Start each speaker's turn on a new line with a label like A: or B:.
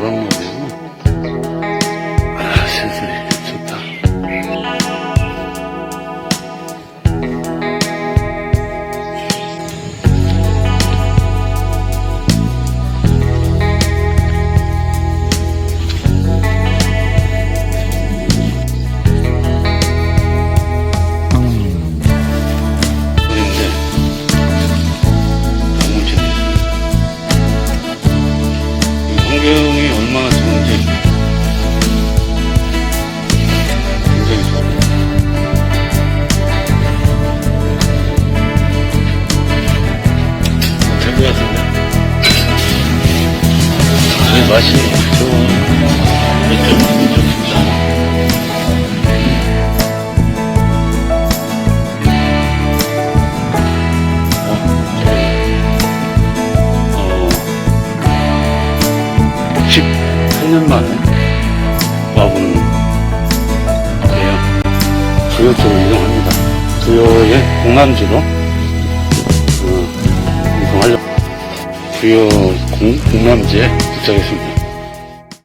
A: room. 풍경이 얼마나 좋은지 굉장히 좋습니다. 될것 같은데? 이 맛이 좋아. 18년 만에 와보는 데요. 부여 쪽으로 이동합니다. 부여의 공남지로 어, 이동하려 부여 공, 공남지에 도착했습니다.